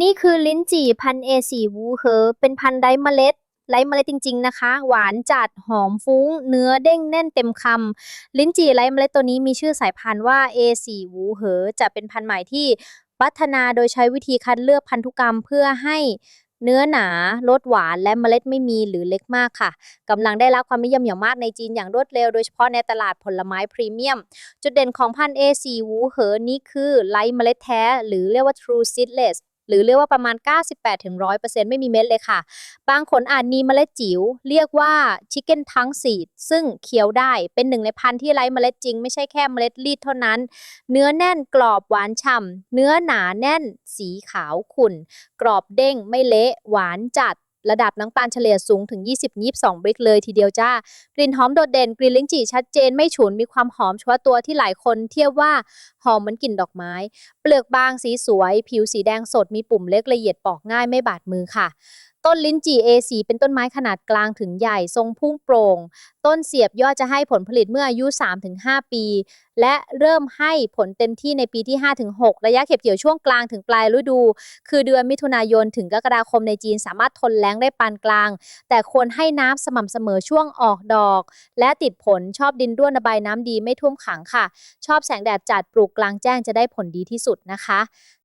นี่คือลิ้นจี่พันเอสีวูเหอเป็นพันไร้เมล็ดไร้เมล็ดจริง ๆ นะคะ หวานจัดหอมฟุ้ง เนื้อเด้งแน่นเต็มคำลิ้นจี่ไร้เมล็ดตัวนี้มีชื่อสายพันธุ์ว่า A4 วูเหอ จะเป็นพันธุ์ใหม่ที่พัฒนาโดยใช้วิธีคัดเลือกพันธุกรรมเพื่อให้เนื้อหนา รสหวาน และเมล็ดไม่มีหรือเล็กมากค่ะ กำลังได้รับความนิยมอย่างมากในจีนอย่างรวดเร็ว โดยเฉพาะในตลาดผลไม้พรีเมียม จุดเด่นของพันธุ์ A4 วูเหอนี้คือไร้เมล็ดแท้ หรือเรียกว่า true seedless หรือเรียกว่าประมาณ 98-100%ไม่มีเม็ดเลยค่ะ บางขนอาจมีเมล็ดจิ๋วเรียกว่าชิคเก้นทั้งสีซึ่งเคี้ยวได้เป็นหนึ่งในพันธุ์ที่ไร้เมล็ดจริง ไม่ใช่แค่เมล็ดรีดเท่านั้น เนื้อแน่นกรอบหวานฉ่ำเนื้อหนาแน่น สีขาวขุ่น กรอบเด้งไม่เละหวานจัด ระดับน้ำตาลเฉลี่ยสูงถึง 20-22 บริกเลยทีเดียวจ้า กลิ่นหอมโดดเด่นกลิ่นลิ้นจี่ชัดเจนไม่ฉุนมีความหอมเฉพาะตัวที่หลายคนเทียบว่าหอมเหมือนกลิ่นดอกไม้ เปลือกบางสีสวย ผิวสีแดงสดมีปุ่มเล็กละเอียดปอกง่ายไม่บาดมือค่ะ ต้นลิ้นจี่ A4 เป็นต้นไม้ขนาดกลางถึงใหญ่ทรงพุ่งโปร่ง ต้นเสียบยอดจะให้ผลผลิตเมื่ออายุ 3-5 ปี และเริ่มให้ผลเต็มที่ในปีที่ 5-6 ระยะเก็บเกี่ยวช่วงกลางถึงปลายฤดู คือเดือนมิถุนายนถึงกรกฎาคมในจีนสามารถทนแล้งได้ปานกลาง แต่ควรให้น้ำสม่ำเสมอช่วงออกดอก และติดผลชอบดินร่วนระบายน้ำดีไม่ท่วมขังค่ะ ชอบแสงแดดจัดปลูกกลางแจ้งจะได้ผลดีที่สุดนะคะ